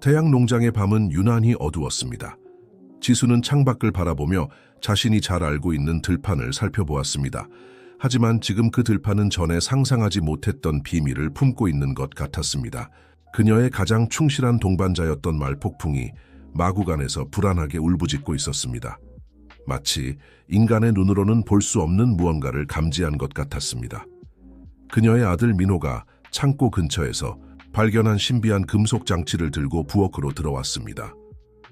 태양 농장의 밤은 유난히 어두웠습니다. 지수는 창밖을 바라보며 자신이 잘 알고 있는 들판을 살펴보았습니다. 하지만 지금 그 들판은 전에 상상하지 못했던 비밀을 품고 있는 것 같았습니다. 그녀의 가장 충실한 동반자였던 말폭풍이 마구간에서 불안하게 울부짖고 있었습니다. 마치 인간의 눈으로는 볼 수 없는 무언가를 감지한 것 같았습니다. 그녀의 아들 민호가 창고 근처에서 발견한 신비한 금속 장치를 들고 부엌으로 들어왔습니다.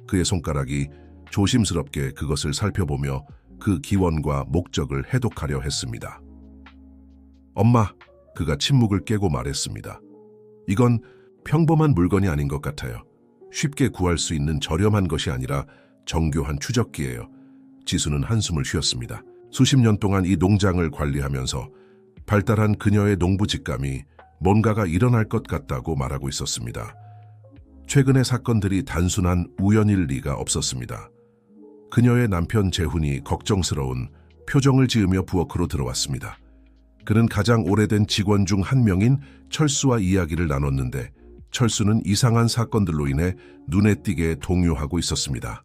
그의 손가락이 조심스럽게 그것을 살펴보며 그 기원과 목적을 해독하려 했습니다. 엄마, 그가 침묵을 깨고 말했습니다. 이건 평범한 물건이 아닌 것 같아요. 쉽게 구할 수 있는 저렴한 것이 아니라 정교한 추적기예요. 지수는 한숨을 쉬었습니다. 수십 년 동안 이 농장을 관리하면서 발달한 그녀의 농부 직감이 뭔가가 일어날 것 같다고 말하고 있었습니다. 최근의 사건들이 단순한 우연일 리가 없었습니다. 그녀의 남편 재훈이 걱정스러운 표정을 지으며 부엌으로 들어왔습니다. 그는 가장 오래된 직원 중 한 명인 철수와 이야기를 나눴는데 철수는 이상한 사건들로 인해 눈에 띄게 동요하고 있었습니다.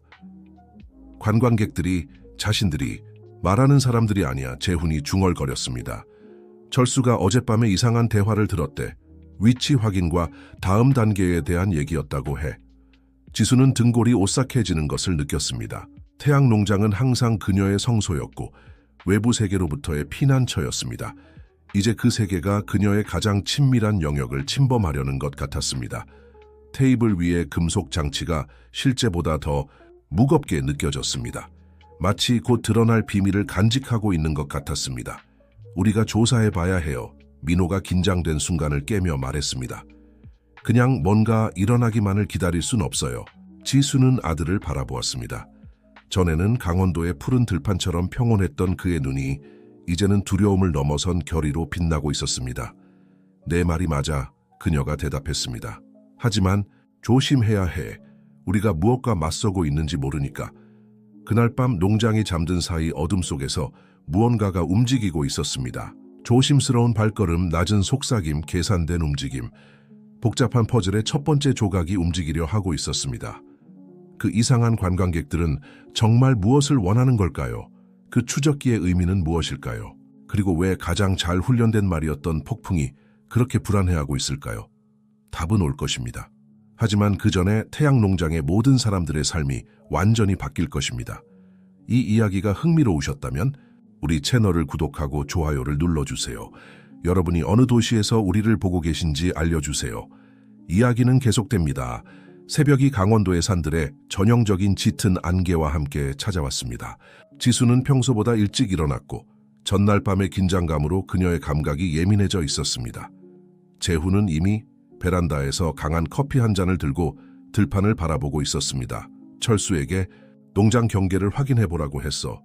관광객들이 자신들이 말하는 사람들이 아니야 재훈이 중얼거렸습니다. 철수가 어젯밤에 이상한 대화를 들었대. 위치 확인과 다음 단계에 대한 얘기였다고 해. 지수는 등골이 오싹해지는 것을 느꼈습니다. 태양 농장은 항상 그녀의 성소였고 외부 세계로부터의 피난처였습니다. 이제 그 세계가 그녀의 가장 친밀한 영역을 침범하려는 것 같았습니다. 테이블 위의 금속 장치가 실제보다 더 무겁게 느껴졌습니다. 마치 곧 드러날 비밀을 간직하고 있는 것 같았습니다. 우리가 조사해 봐야 해요. 민호가 긴장된 순간을 깨며 말했습니다. 그냥 뭔가 일어나기만을 기다릴 순 없어요. 지수는 아들을 바라보았습니다. 전에는 강원도의 푸른 들판처럼 평온했던 그의 눈이 이제는 두려움을 넘어선 결의로 빛나고 있었습니다. 내 말이 맞아 그녀가 대답했습니다. 하지만 조심해야 해. 우리가 무엇과 맞서고 있는지 모르니까. 그날 밤 농장이 잠든 사이 어둠 속에서 무언가가 움직이고 있었습니다. 조심스러운 발걸음, 낮은 속삭임, 계산된 움직임. 복잡한 퍼즐의 첫 번째 조각이 움직이려 하고 있었습니다. 그 이상한 관광객들은 정말 무엇을 원하는 걸까요? 그 추적기의 의미는 무엇일까요? 그리고 왜 가장 잘 훈련된 말이었던 폭풍이 그렇게 불안해하고 있을까요? 답은 올 것입니다. 하지만 그 전에 태양 농장의 모든 사람들의 삶이 완전히 바뀔 것입니다. 이 이야기가 흥미로우셨다면 우리 채널을 구독하고 좋아요를 눌러주세요. 여러분이 어느 도시에서 우리를 보고 계신지 알려주세요. 이야기는 계속됩니다. 새벽이 강원도의 산들에 전형적인 짙은 안개와 함께 찾아왔습니다. 지수는 평소보다 일찍 일어났고 전날 밤의 긴장감으로 그녀의 감각이 예민해져 있었습니다. 재훈은 이미 베란다에서 강한 커피 한 잔을 들고 들판을 바라보고 있었습니다. 철수에게 농장 경계를 확인해 보라고 했어.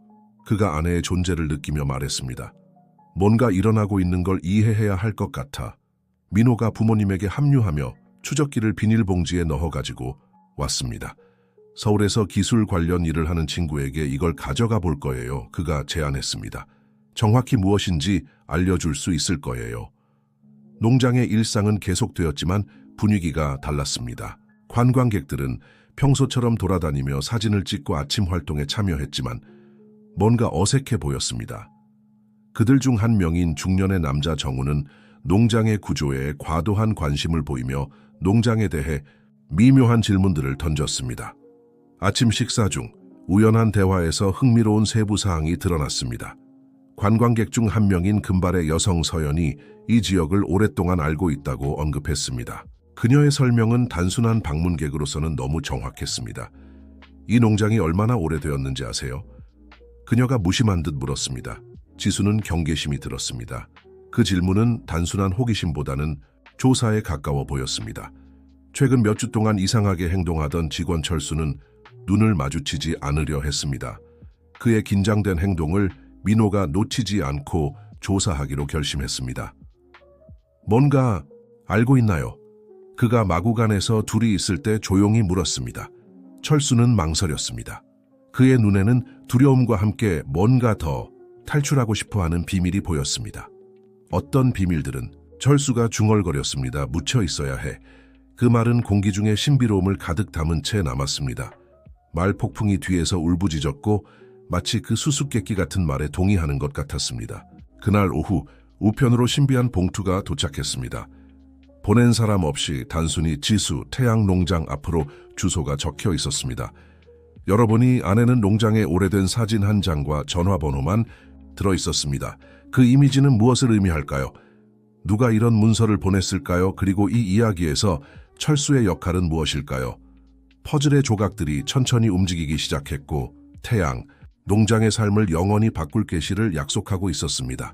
그가 아내의 존재를 느끼며 말했습니다. 뭔가 일어나고 있는 걸 이해해야 할 것 같아. 민호가 부모님에게 합류하며 추적기를 비닐봉지에 넣어가지고 왔습니다. 서울에서 기술 관련 일을 하는 친구에게 이걸 가져가 볼 거예요. 그가 제안했습니다. 정확히 무엇인지 알려줄 수 있을 거예요. 농장의 일상은 계속되었지만 분위기가 달랐습니다. 관광객들은 평소처럼 돌아다니며 사진을 찍고 아침 활동에 참여했지만 뭔가 어색해 보였습니다. 그들 중 한 명인 중년의 남자 정우는 농장의 구조에 과도한 관심을 보이며 농장에 대해 미묘한 질문들을 던졌습니다. 아침 식사 중 우연한 대화에서 흥미로운 세부 사항이 드러났습니다. 관광객 중 한 명인 금발의 여성 서연이 이 지역을 오랫동안 알고 있다고 언급했습니다. 그녀의 설명은 단순한 방문객으로서는 너무 정확했습니다. 이 농장이 얼마나 오래되었는지 아세요? 그녀가 무심한 듯 물었습니다. 지수는 경계심이 들었습니다. 그 질문은 단순한 호기심보다는 조사에 가까워 보였습니다. 최근 몇 주 동안 이상하게 행동하던 직원 철수는 눈을 마주치지 않으려 했습니다. 그의 긴장된 행동을 민호가 놓치지 않고 조사하기로 결심했습니다. 뭔가 알고 있나요? 그가 마구간에서 둘이 있을 때 조용히 물었습니다. 철수는 망설였습니다. 그의 눈에는 두려움과 함께 뭔가 더 탈출하고 싶어 하는 비밀이 보였습니다. 어떤 비밀들은 철수가 중얼거렸습니다. 묻혀 있어야 해. 그 말은 공기 중에 신비로움을 가득 담은 채 남았습니다. 말 폭풍이 뒤에서 울부짖었고 마치 그 수수께끼 같은 말에 동의하는 것 같았습니다. 그날 오후 우편으로 신비한 봉투가 도착했습니다. 보낸 사람 없이 단순히 지수 태양 농장 앞으로 주소가 적혀 있었습니다. 열어보니 안에는 농장의 오래된 사진 한 장과 전화번호만 들어 있었습니다. 그 이미지는 무엇을 의미할까요? 누가 이런 문서를 보냈을까요? 그리고 이 이야기에서 철수의 역할은 무엇일까요? 퍼즐의 조각들이 천천히 움직이기 시작했고 태양, 농장의 삶을 영원히 바꿀 계시를 약속하고 있었습니다.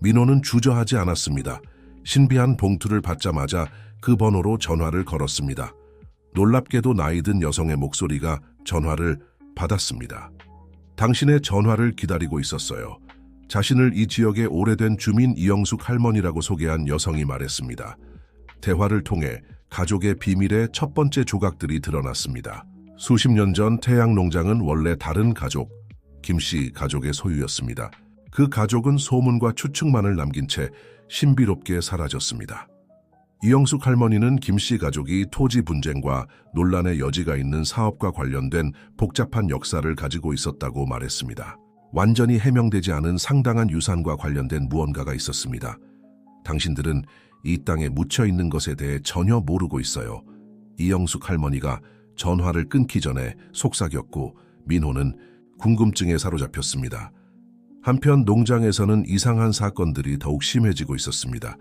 민호는 주저하지 않았습니다. 신비한 봉투를 받자마자 그 번호로 전화를 걸었습니다. 놀랍게도 나이 든 여성의 목소리가 전화를 받았습니다. 당신의 전화를 기다리고 있었어요. 자신을 이 지역의 오래된 주민 이영숙 할머니라고 소개한 여성이 말했습니다. 대화를 통해 가족의 비밀의 첫 번째 조각들이 드러났습니다. 수십 년 전 태양 농장은 원래 다른 가족, 김씨 가족의 소유였습니다. 그 가족은 소문과 추측만을 남긴 채 신비롭게 사라졌습니다. 이영숙 할머니는 김 씨 가족이 토지 분쟁과 논란의 여지가 있는 사업과 관련된 복잡한 역사를 가지고 있었다고 말했습니다. 완전히 해명되지 않은 상당한 유산과 관련된 무언가가 있었습니다. 당신들은 이 땅에 묻혀 있는 것에 대해 전혀 모르고 있어요. 이영숙 할머니가 전화를 끊기 전에 속삭였고 민호는 궁금증에 사로잡혔습니다. 한편 농장에서는 이상한 사건들이 더욱 심해지고 있었습니다.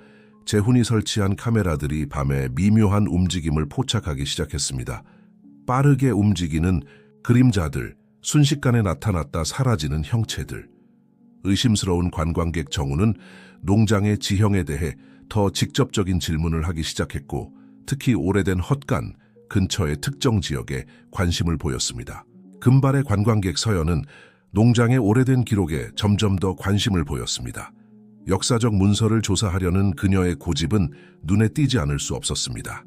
재훈이 설치한 카메라들이 밤에 미묘한 움직임을 포착하기 시작했습니다. 빠르게 움직이는 그림자들, 순식간에 나타났다 사라지는 형체들. 의심스러운 관광객 정우는 농장의 지형에 대해 더 직접적인 질문을 하기 시작했고 특히 오래된 헛간 근처의 특정 지역에 관심을 보였습니다. 금발의 관광객 서연은 농장의 오래된 기록에 점점 더 관심을 보였습니다. 역사적 문서를 조사하려는 그녀의 고집은 눈에 띄지 않을 수 없었습니다.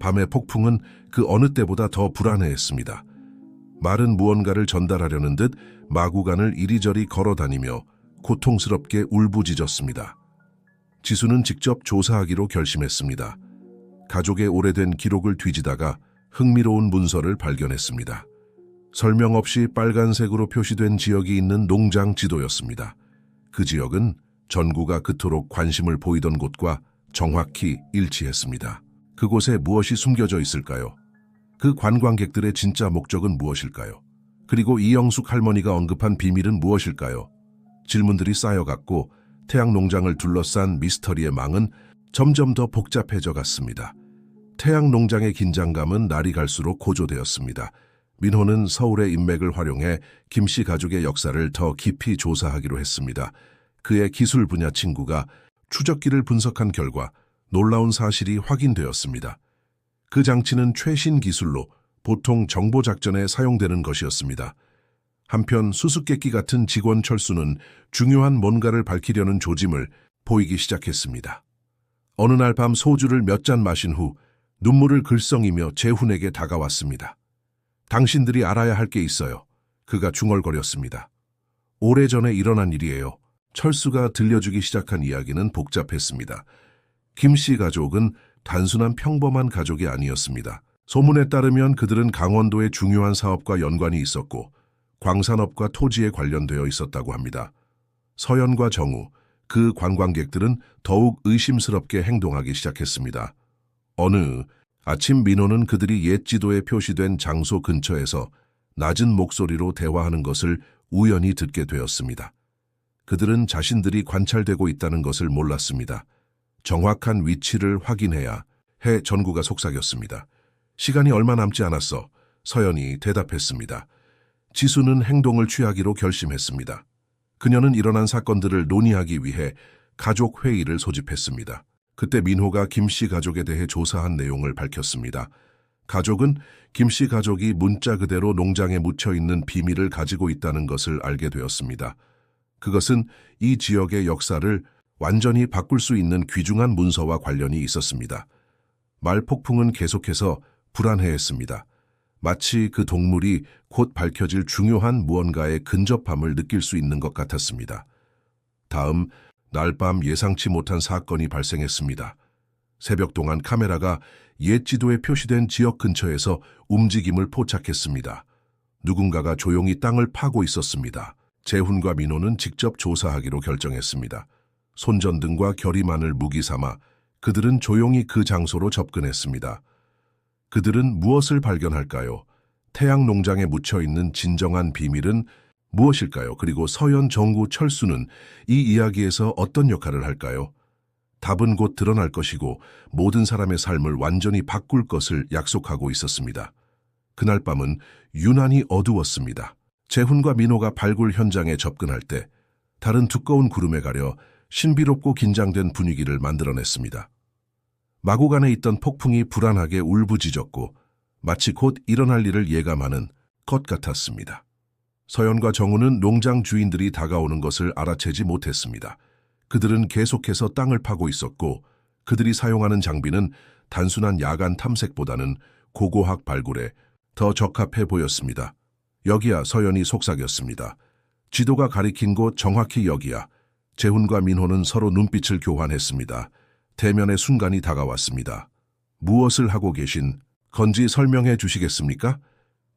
밤의 폭풍은 그 어느 때보다 더 불안해했습니다. 말은 무언가를 전달하려는 듯 마구간을 이리저리 걸어다니며 고통스럽게 울부짖었습니다. 지수는 직접 조사하기로 결심했습니다. 가족의 오래된 기록을 뒤지다가 흥미로운 문서를 발견했습니다. 설명 없이 빨간색으로 표시된 지역이 있는 농장 지도였습니다. 그 지역은 전구가 그토록 관심을 보이던 곳과 정확히 일치했습니다. 그곳에 무엇이 숨겨져 있을까요? 그 관광객들의 진짜 목적은 무엇일까요? 그리고 이영숙 할머니가 언급한 비밀은 무엇일까요? 질문들이 쌓여갔고 태양 농장을 둘러싼 미스터리의 망은 점점 더 복잡해져 갔습니다. 태양 농장의 긴장감은 날이 갈수록 고조되었습니다. 민호는 서울의 인맥을 활용해 김씨 가족의 역사를 더 깊이 조사하기로 했습니다. 그의 기술 분야 친구가 추적기를 분석한 결과 놀라운 사실이 확인되었습니다. 그 장치는 최신 기술로 보통 정보 작전에 사용되는 것이었습니다. 한편 수수께끼 같은 직원 철수는 중요한 뭔가를 밝히려는 조짐을 보이기 시작했습니다. 어느 날 밤 소주를 몇 잔 마신 후 눈물을 글썽이며 재훈에게 다가왔습니다. 당신들이 알아야 할 게 있어요. 그가 중얼거렸습니다. 오래전에 일어난 일이에요. 철수가 들려주기 시작한 이야기는 복잡했습니다. 김 씨 가족은 단순한 평범한 가족이 아니었습니다. 소문에 따르면 그들은 강원도의 중요한 사업과 연관이 있었고 광산업과 토지에 관련되어 있었다고 합니다. 서연과 정우, 그 관광객들은 더욱 의심스럽게 행동하기 시작했습니다. 어느 아침 민호는 그들이 옛 지도에 표시된 장소 근처에서 낮은 목소리로 대화하는 것을 우연히 듣게 되었습니다. 그들은 자신들이 관찰되고 있다는 것을 몰랐습니다. 정확한 위치를 확인해야 해 전구가 속삭였습니다. 시간이 얼마 남지 않았어. 서연이 대답했습니다. 지수는 행동을 취하기로 결심했습니다. 그녀는 일어난 사건들을 논의하기 위해 가족 회의를 소집했습니다. 그때 민호가 김 씨 가족에 대해 조사한 내용을 밝혔습니다. 가족은 김 씨 가족이 문자 그대로 농장에 묻혀 있는 비밀을 가지고 있다는 것을 알게 되었습니다. 그것은 이 지역의 역사를 완전히 바꿀 수 있는 귀중한 문서와 관련이 있었습니다. 말폭풍은 계속해서 불안해했습니다. 마치 그 동물이 곧 밝혀질 중요한 무언가의 근접함을 느낄 수 있는 것 같았습니다. 다음 날밤 예상치 못한 사건이 발생했습니다. 새벽 동안 카메라가 옛 지도에 표시된 지역 근처에서 움직임을 포착했습니다. 누군가가 조용히 땅을 파고 있었습니다. 재훈과 민호는 직접 조사하기로 결정했습니다. 손전 등과 결의만을 무기 삼아 그들은 조용히 그 장소로 접근했습니다. 그들은 무엇을 발견할까요? 태양 농장에 묻혀 있는 진정한 비밀은 무엇일까요? 그리고 서현 정구 철수는 이 이야기에서 어떤 역할을 할까요? 답은 곧 드러날 것이고 모든 사람의 삶을 완전히 바꿀 것을 약속하고 있었습니다. 그날 밤은 유난히 어두웠습니다. 재훈과 민호가 발굴 현장에 접근할 때 다른 두꺼운 구름에 가려 신비롭고 긴장된 분위기를 만들어냈습니다. 마구 안에 있던 폭풍이 불안하게 울부짖었고 마치 곧 일어날 일을 예감하는 것 같았습니다. 서연과 정우는 농장 주인들이 다가오는 것을 알아채지 못했습니다. 그들은 계속해서 땅을 파고 있었고 그들이 사용하는 장비는 단순한 야간 탐색보다는 고고학 발굴에 더 적합해 보였습니다. 여기야 서연이 속삭였습니다. 지도가 가리킨 곳 정확히 여기야. 재훈과 민호는 서로 눈빛을 교환했습니다. 대면의 순간이 다가왔습니다. 무엇을 하고 계신 건지 설명해 주시겠습니까?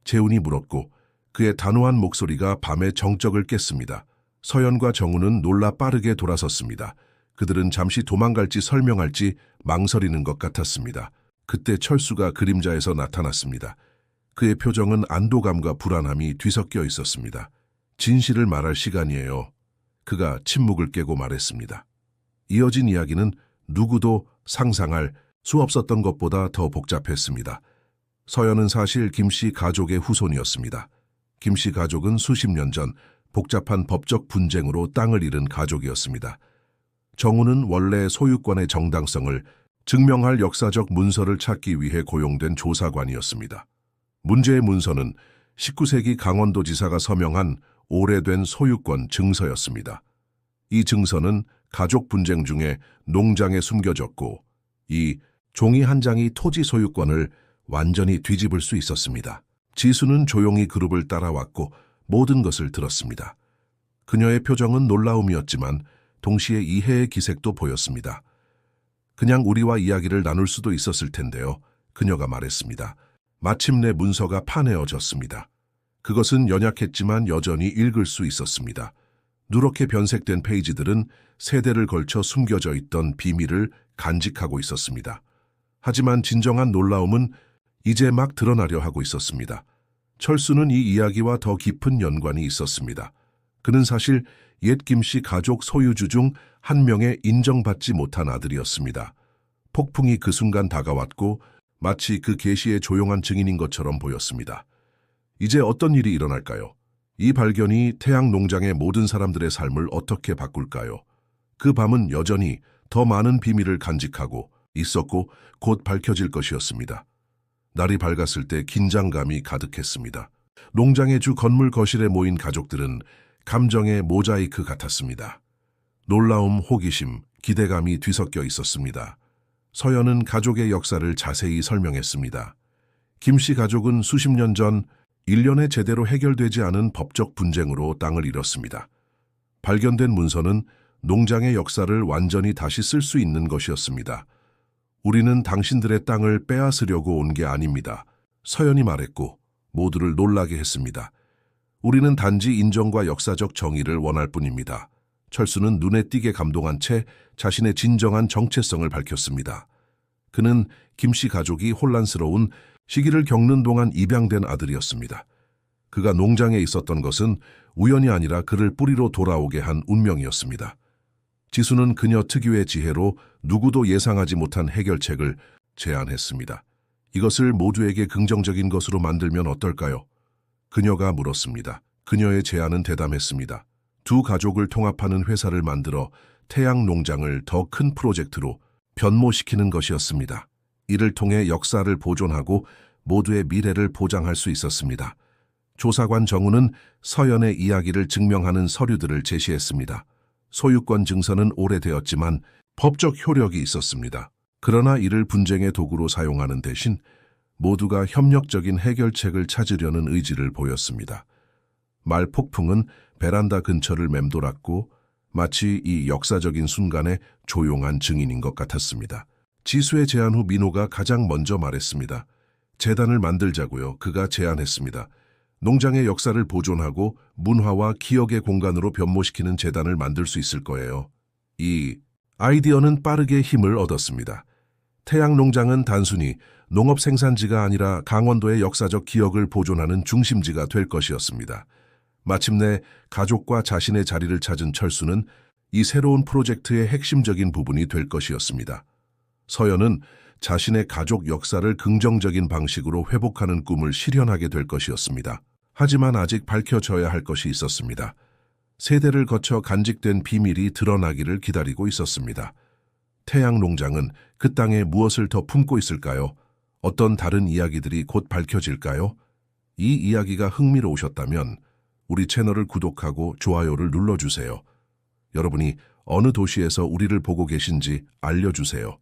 재훈이 물었고 그의 단호한 목소리가 밤의 정적을 깼습니다. 서연과 정우는 놀라 빠르게 돌아섰습니다. 그들은 잠시 도망갈지 설명할지 망설이는 것 같았습니다. 그때 철수가 그림자에서 나타났습니다. 그의 표정은 안도감과 불안함이 뒤섞여 있었습니다. 진실을 말할 시간이에요. 그가 침묵을 깨고 말했습니다. 이어진 이야기는 누구도 상상할 수 없었던 것보다 더 복잡했습니다. 서연은 사실 김 씨 가족의 후손이었습니다. 김 씨 가족은 수십 년 전 복잡한 법적 분쟁으로 땅을 잃은 가족이었습니다. 정우는 원래 소유권의 정당성을 증명할 역사적 문서를 찾기 위해 고용된 조사관이었습니다. 문제의 문서는 19세기 강원도 지사가 서명한 오래된 소유권 증서였습니다. 이 증서는 가족 분쟁 중에 농장에 숨겨졌고 이 종이 한 장이 토지 소유권을 완전히 뒤집을 수 있었습니다. 지수는 조용히 그룹을 따라왔고 모든 것을 들었습니다. 그녀의 표정은 놀라움이었지만 동시에 이해의 기색도 보였습니다. 그냥 우리와 이야기를 나눌 수도 있었을 텐데요. 그녀가 말했습니다. 마침내 문서가 파내어졌습니다. 그것은 연약했지만 여전히 읽을 수 있었습니다. 누렇게 변색된 페이지들은 세대를 걸쳐 숨겨져 있던 비밀을 간직하고 있었습니다. 하지만 진정한 놀라움은 이제 막 드러나려 하고 있었습니다. 철수는 이 이야기와 더 깊은 연관이 있었습니다. 그는 사실 옛 김씨 가족 소유주 중 한 명의 인정받지 못한 아들이었습니다. 폭풍이 그 순간 다가왔고 마치 그 계시의 조용한 증인인 것처럼 보였습니다. 이제 어떤 일이 일어날까요? 이 발견이 태양 농장의 모든 사람들의 삶을 어떻게 바꿀까요? 그 밤은 여전히 더 많은 비밀을 간직하고 있었고 곧 밝혀질 것이었습니다. 날이 밝았을 때 긴장감이 가득했습니다. 농장의 주 건물 거실에 모인 가족들은 감정의 모자이크 같았습니다. 놀라움, 호기심, 기대감이 뒤섞여 있었습니다. 서연은 가족의 역사를 자세히 설명했습니다. 김 씨 가족은 수십 년 전 1년에 제대로 해결되지 않은 법적 분쟁으로 땅을 잃었습니다. 발견된 문서는 농장의 역사를 완전히 다시 쓸 수 있는 것이었습니다. 우리는 당신들의 땅을 빼앗으려고 온 게 아닙니다. 서연이 말했고 모두를 놀라게 했습니다. 우리는 단지 인정과 역사적 정의를 원할 뿐입니다. 철수는 눈에 띄게 감동한 채 자신의 진정한 정체성을 밝혔습니다. 그는 김 씨 가족이 혼란스러운 시기를 겪는 동안 입양된 아들이었습니다. 그가 농장에 있었던 것은 우연이 아니라 그를 뿌리로 돌아오게 한 운명이었습니다. 지수는 그녀 특유의 지혜로 누구도 예상하지 못한 해결책을 제안했습니다. 이것을 모두에게 긍정적인 것으로 만들면 어떨까요? 그녀가 물었습니다. 그녀의 제안은 대담했습니다. 두 가족을 통합하는 회사를 만들어 태양 농장을 더 큰 프로젝트로 변모시키는 것이었습니다. 이를 통해 역사를 보존하고 모두의 미래를 보장할 수 있었습니다. 조사관 정우는 서연의 이야기를 증명하는 서류들을 제시했습니다. 소유권 증서는 오래되었지만 법적 효력이 있었습니다. 그러나 이를 분쟁의 도구로 사용하는 대신 모두가 협력적인 해결책을 찾으려는 의지를 보였습니다. 말폭풍은 베란다 근처를 맴돌았고 마치 이 역사적인 순간의 조용한 증인인 것 같았습니다. 지수의 제안 후 민호가 가장 먼저 말했습니다. 재단을 만들자고요. 그가 제안했습니다. 농장의 역사를 보존하고 문화와 기억의 공간으로 변모시키는 재단을 만들 수 있을 거예요. 이 아이디어는 빠르게 힘을 얻었습니다. 태양농장은 단순히 농업 생산지가 아니라 강원도의 역사적 기억을 보존하는 중심지가 될 것이었습니다. 마침내 가족과 자신의 자리를 찾은 철수는 이 새로운 프로젝트의 핵심적인 부분이 될 것이었습니다. 서연은 자신의 가족 역사를 긍정적인 방식으로 회복하는 꿈을 실현하게 될 것이었습니다. 하지만 아직 밝혀져야 할 것이 있었습니다. 세대를 거쳐 간직된 비밀이 드러나기를 기다리고 있었습니다. 태양 농장은 그 땅에 무엇을 더 품고 있을까요? 어떤 다른 이야기들이 곧 밝혀질까요? 이 이야기가 흥미로우셨다면 우리 채널을 구독하고 좋아요를 눌러주세요. 여러분이 어느 도시에서 우리를 보고 계신지 알려주세요.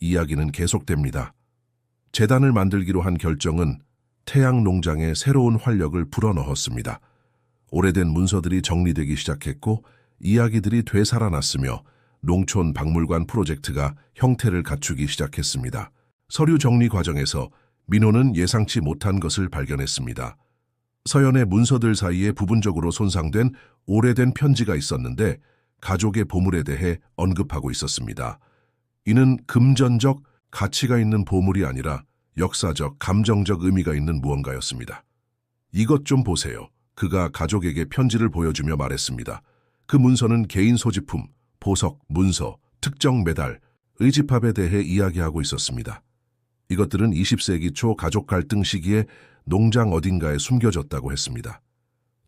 이야기는 계속됩니다. 재단을 만들기로 한 결정은 태양 농장에 새로운 활력을 불어넣었습니다. 오래된 문서들이 정리되기 시작했고 이야기들이 되살아났으며 농촌 박물관 프로젝트가 형태를 갖추기 시작했습니다. 서류 정리 과정에서 민호는 예상치 못한 것을 발견했습니다. 서연의 문서들 사이에 부분적으로 손상된 오래된 편지가 있었는데 가족의 보물에 대해 언급하고 있었습니다. 이는 금전적 가치가 있는 보물이 아니라 역사적, 감정적 의미가 있는 무언가였습니다. 이것 좀 보세요. 그가 가족에게 편지를 보여주며 말했습니다. 그 문서는 개인 소지품, 보석, 문서, 특정 메달, 의집합에 대해 이야기하고 있었습니다. 이것들은 20세기 초 가족 갈등 시기에 농장 어딘가에 숨겨졌다고 했습니다.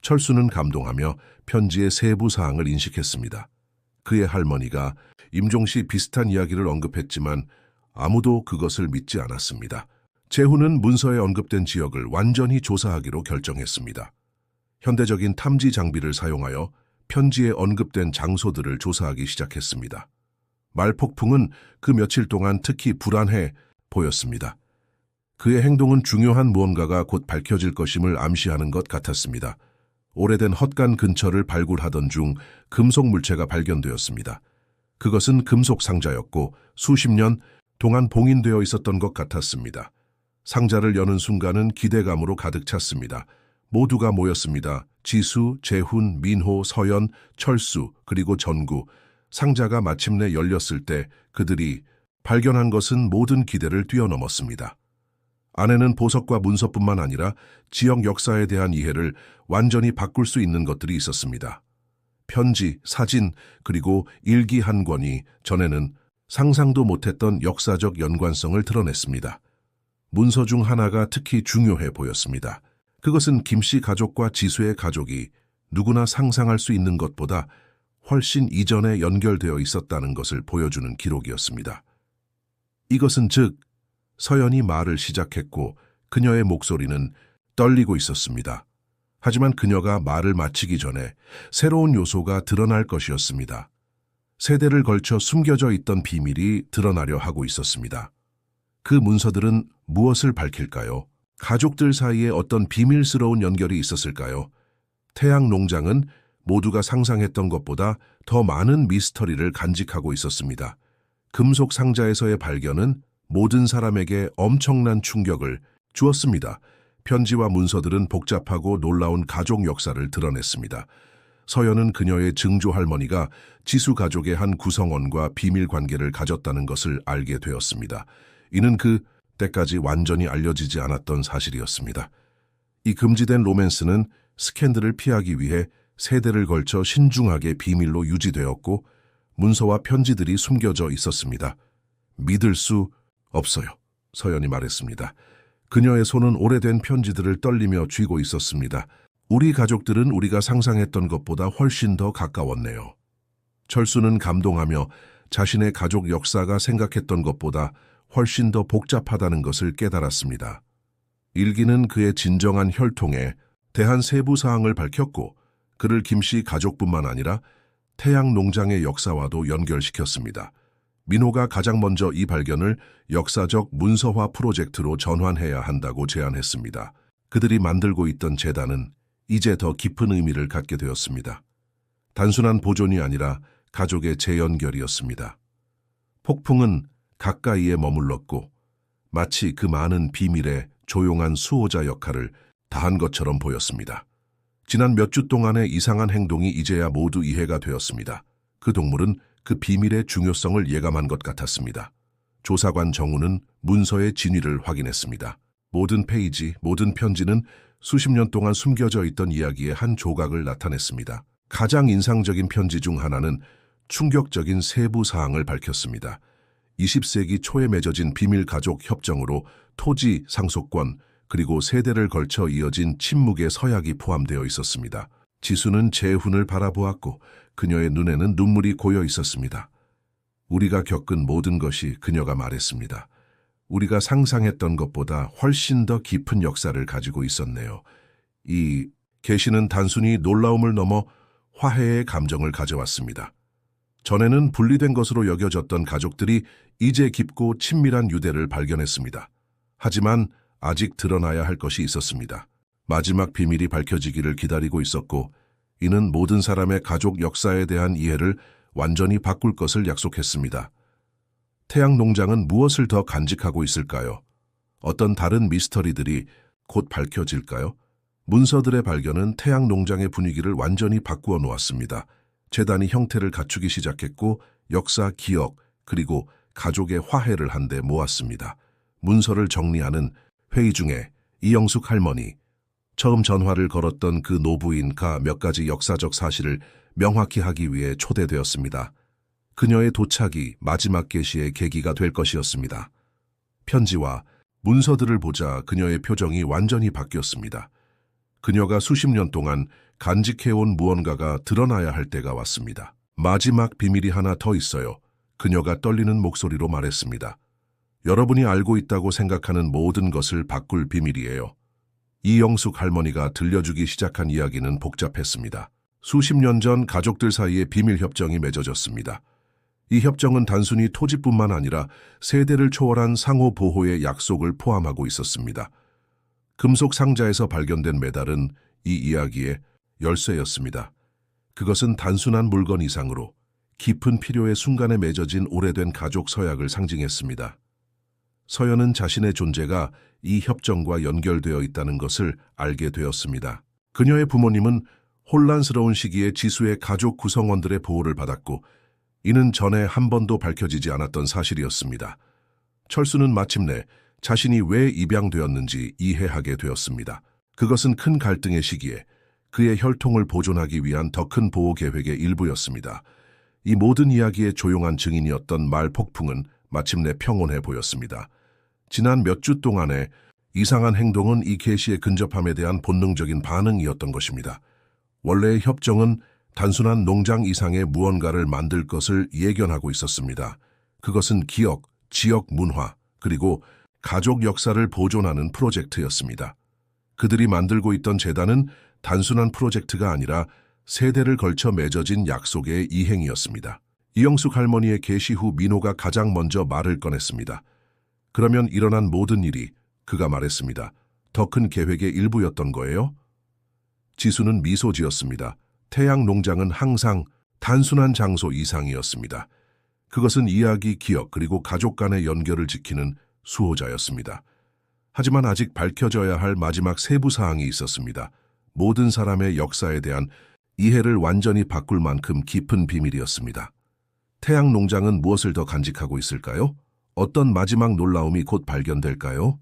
철수는 감동하며 편지의 세부 사항을 인식했습니다. 그의 할머니가 임종시 비슷한 이야기를 언급했지만 아무도 그것을 믿지 않았습니다. 재훈은 문서에 언급된 지역을 완전히 조사하기로 결정했습니다. 현대적인 탐지 장비를 사용하여 편지에 언급된 장소들을 조사하기 시작했습니다. 말폭풍은 그 며칠 동안 특히 불안해 보였습니다. 그의 행동은 중요한 무언가가 곧 밝혀질 것임을 암시하는 것 같았습니다. 오래된 헛간 근처를 발굴하던 중 금속 물체가 발견되었습니다. 그것은 금속 상자였고 수십 년 동안 봉인되어 있었던 것 같았습니다. 상자를 여는 순간은 기대감으로 가득 찼습니다. 모두가 모였습니다. 지수, 재훈, 민호, 서연, 철수, 그리고 전구. 상자가 마침내 열렸을 때 그들이 발견한 것은 모든 기대를 뛰어넘었습니다. 안에는 보석과 문서뿐만 아니라 지역 역사에 대한 이해를 완전히 바꿀 수 있는 것들이 있었습니다. 편지, 사진, 그리고 일기 한 권이 전에는 상상도 못했던 역사적 연관성을 드러냈습니다. 문서 중 하나가 특히 중요해 보였습니다. 그것은 김씨 가족과 지수의 가족이 누구나 상상할 수 있는 것보다 훨씬 이전에 연결되어 있었다는 것을 보여주는 기록이었습니다. 이것은 즉, 서연이 말을 시작했고 그녀의 목소리는 떨리고 있었습니다. 하지만 그녀가 말을 마치기 전에 새로운 요소가 드러날 것이었습니다. 세대를 걸쳐 숨겨져 있던 비밀이 드러나려 하고 있었습니다. 그 문서들은 무엇을 밝힐까요? 가족들 사이에 어떤 비밀스러운 연결이 있었을까요? 태양 농장은 모두가 상상했던 것보다 더 많은 미스터리를 간직하고 있었습니다. 금속 상자에서의 발견은 모든 사람에게 엄청난 충격을 주었습니다. 편지와 문서들은 복잡하고 놀라운 가족 역사를 드러냈습니다. 서연은 그녀의 증조 할머니가 지수 가족의 한 구성원과 비밀 관계를 가졌다는 것을 알게 되었습니다. 이는 그 때까지 완전히 알려지지 않았던 사실이었습니다. 이 금지된 로맨스는 스캔들을 피하기 위해 세대를 걸쳐 신중하게 비밀로 유지되었고 문서와 편지들이 숨겨져 있었습니다. 믿을 수 없어요. 서연이 말했습니다. 그녀의 손은 오래된 편지들을 떨리며 쥐고 있었습니다. 우리 가족들은 우리가 상상했던 것보다 훨씬 더 가까웠네요. 철수는 감동하며 자신의 가족 역사가 생각했던 것보다 훨씬 더 복잡하다는 것을 깨달았습니다. 일기는 그의 진정한 혈통에 대한 세부 사항을 밝혔고 그를 김씨 가족뿐만 아니라 태양 농장의 역사와도 연결시켰습니다. 민호가 가장 먼저 이 발견을 역사적 문서화 프로젝트로 전환해야 한다고 제안했습니다. 그들이 만들고 있던 재단은 이제 더 깊은 의미를 갖게 되었습니다. 단순한 보존이 아니라 가족의 재연결이었습니다. 폭풍은 가까이에 머물렀고 마치 그 많은 비밀의 조용한 수호자 역할을 다한 것처럼 보였습니다. 지난 몇 주 동안의 이상한 행동이 이제야 모두 이해가 되었습니다. 그 동물은 그 비밀의 중요성을 예감한 것 같았습니다. 조사관 정우는 문서의 진위를 확인했습니다. 모든 페이지, 모든 편지는 수십 년 동안 숨겨져 있던 이야기의 한 조각을 나타냈습니다. 가장 인상적인 편지 중 하나는 충격적인 세부 사항을 밝혔습니다. 20세기 초에 맺어진 비밀 가족 협정으로 토지 상속권 그리고 세대를 걸쳐 이어진 침묵의 서약이 포함되어 있었습니다. 지수는 재훈을 바라보았고 그녀의 눈에는 눈물이 고여 있었습니다. 우리가 겪은 모든 것이 그녀가 말했습니다. 우리가 상상했던 것보다 훨씬 더 깊은 역사를 가지고 있었네요. 이 계시는 단순히 놀라움을 넘어 화해의 감정을 가져왔습니다. 전에는 분리된 것으로 여겨졌던 가족들이 이제 깊고 친밀한 유대를 발견했습니다. 하지만 아직 드러나야 할 것이 있었습니다. 마지막 비밀이 밝혀지기를 기다리고 있었고 이는 모든 사람의 가족 역사에 대한 이해를 완전히 바꿀 것을 약속했습니다. 태양 농장은 무엇을 더 간직하고 있을까요? 어떤 다른 미스터리들이 곧 밝혀질까요? 문서들의 발견은 태양 농장의 분위기를 완전히 바꾸어 놓았습니다. 재단이 형태를 갖추기 시작했고 역사, 기억, 그리고 가족의 화해를 한데 모았습니다. 문서를 정리하는 회의 중에 이영숙 할머니, 처음 전화를 걸었던 그 노부인가 몇 가지 역사적 사실을 명확히 하기 위해 초대되었습니다. 그녀의 도착이 마지막 계시의 계기가 될 것이었습니다. 편지와 문서들을 보자 그녀의 표정이 완전히 바뀌었습니다. 그녀가 수십 년 동안 간직해온 무언가가 드러나야 할 때가 왔습니다. 마지막 비밀이 하나 더 있어요. 그녀가 떨리는 목소리로 말했습니다. 여러분이 알고 있다고 생각하는 모든 것을 바꿀 비밀이에요. 이영숙 할머니가 들려주기 시작한 이야기는 복잡했습니다. 수십 년 전 가족들 사이에 비밀 협정이 맺어졌습니다. 이 협정은 단순히 토지뿐만 아니라 세대를 초월한 상호 보호의 약속을 포함하고 있었습니다. 금속 상자에서 발견된 메달은 이 이야기의 열쇠였습니다. 그것은 단순한 물건 이상으로 깊은 필요의 순간에 맺어진 오래된 가족 서약을 상징했습니다. 서연은 자신의 존재가 이 협정과 연결되어 있다는 것을 알게 되었습니다. 그녀의 부모님은 혼란스러운 시기에 지수의 가족 구성원들의 보호를 받았고 이는 전에 한 번도 밝혀지지 않았던 사실이었습니다. 철수는 마침내 자신이 왜 입양되었는지 이해하게 되었습니다. 그것은 큰 갈등의 시기에 그의 혈통을 보존하기 위한 더 큰 보호 계획의 일부였습니다. 이 모든 이야기의 조용한 증인이었던 말 폭풍은 마침내 평온해 보였습니다. 지난 몇 주 동안의 이상한 행동은 이 계시의 근접함에 대한 본능적인 반응이었던 것입니다. 원래의 협정은 단순한 농장 이상의 무언가를 만들 것을 예견하고 있었습니다. 그것은 기억, 지역 문화, 그리고 가족 역사를 보존하는 프로젝트였습니다. 그들이 만들고 있던 재단은 단순한 프로젝트가 아니라 세대를 걸쳐 맺어진 약속의 이행이었습니다. 이영숙 할머니의 계시 후 민호가 가장 먼저 말을 꺼냈습니다. 그러면 일어난 모든 일이 그가 말했습니다. 더 큰 계획의 일부였던 거예요? 지수는 미소 지었습니다. 태양 농장은 항상 단순한 장소 이상이었습니다. 그것은 이야기, 기억, 그리고 가족 간의 연결을 지키는 수호자였습니다. 하지만 아직 밝혀져야 할 마지막 세부 사항이 있었습니다. 모든 사람의 역사에 대한 이해를 완전히 바꿀 만큼 깊은 비밀이었습니다. 태양 농장은 무엇을 더 간직하고 있을까요? 어떤 마지막 놀라움이 곧 발견될까요?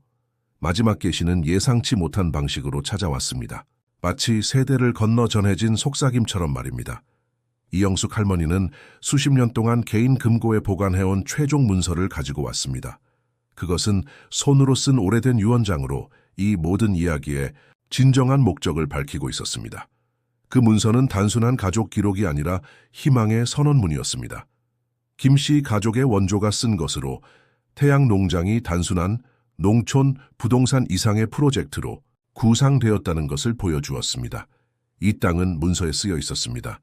마지막 계시는 예상치 못한 방식으로 찾아왔습니다. 마치 세대를 건너 전해진 속삭임처럼 말입니다. 이영숙 할머니는 수십 년 동안 개인 금고에 보관해온 최종 문서를 가지고 왔습니다. 그것은 손으로 쓴 오래된 유언장으로 이 모든 이야기의 진정한 목적을 밝히고 있었습니다. 그 문서는 단순한 가족 기록이 아니라 희망의 선언문이었습니다. 김씨 가족의 원조가 쓴 것으로 태양 농장이 단순한 농촌 부동산 이상의 프로젝트로 구상되었다는 것을 보여주었습니다. 이 땅은 문서에 쓰여 있었습니다.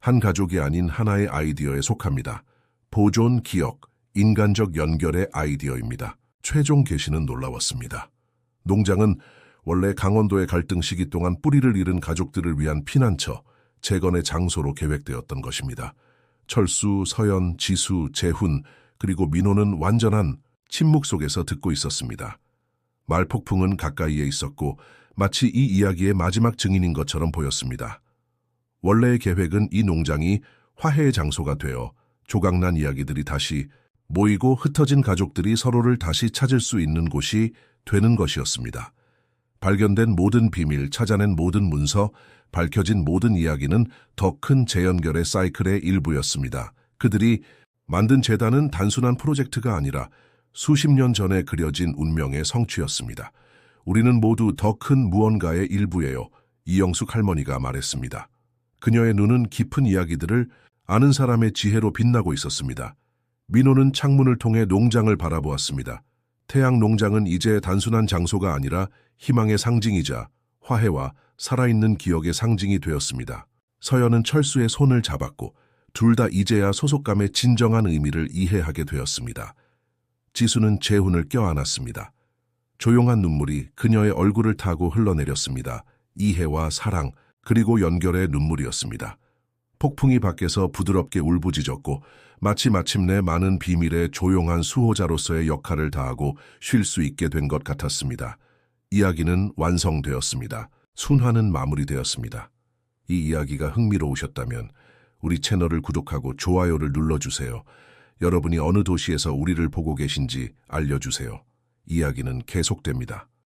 한 가족이 아닌 하나의 아이디어에 속합니다. 보존, 기억, 인간적 연결의 아이디어입니다. 최종 계시는 놀라웠습니다. 농장은 원래 강원도의 갈등 시기 동안 뿌리를 잃은 가족들을 위한 피난처, 재건의 장소로 계획되었던 것입니다. 철수, 서연, 지수, 재훈, 그리고 민호는 완전한 침묵 속에서 듣고 있었습니다. 말폭풍은 가까이에 있었고 마치 이 이야기의 마지막 증인인 것처럼 보였습니다. 원래의 계획은 이 농장이 화해의 장소가 되어 조각난 이야기들이 다시 모이고 흩어진 가족들이 서로를 다시 찾을 수 있는 곳이 되는 것이었습니다. 발견된 모든 비밀, 찾아낸 모든 문서, 밝혀진 모든 이야기는 더 큰 재연결의 사이클의 일부였습니다. 그들이 만든 재단은 단순한 프로젝트가 아니라 수십 년 전에 그려진 운명의 성취였습니다. 우리는 모두 더 큰 무언가의 일부예요. 이영숙 할머니가 말했습니다. 그녀의 눈은 깊은 이야기들을 아는 사람의 지혜로 빛나고 있었습니다. 민호는 창문을 통해 농장을 바라보았습니다. 태양 농장은 이제 단순한 장소가 아니라 희망의 상징이자 화해와 살아있는 기억의 상징이 되었습니다. 서연은 철수의 손을 잡았고 둘 다 이제야 소속감의 진정한 의미를 이해하게 되었습니다. 지수는 재훈을 껴안았습니다. 조용한 눈물이 그녀의 얼굴을 타고 흘러내렸습니다. 이해와 사랑, 그리고 연결의 눈물이었습니다. 폭풍이 밖에서 부드럽게 울부짖었고 마치 마침내 많은 비밀의 조용한 수호자로서의 역할을 다하고 쉴 수 있게 된 것 같았습니다. 이야기는 완성되었습니다. 순환은 마무리되었습니다. 이 이야기가 흥미로우셨다면 우리 채널을 구독하고 좋아요를 눌러주세요. 여러분이 어느 도시에서 우리를 보고 계신지 알려주세요. 이야기는 계속됩니다.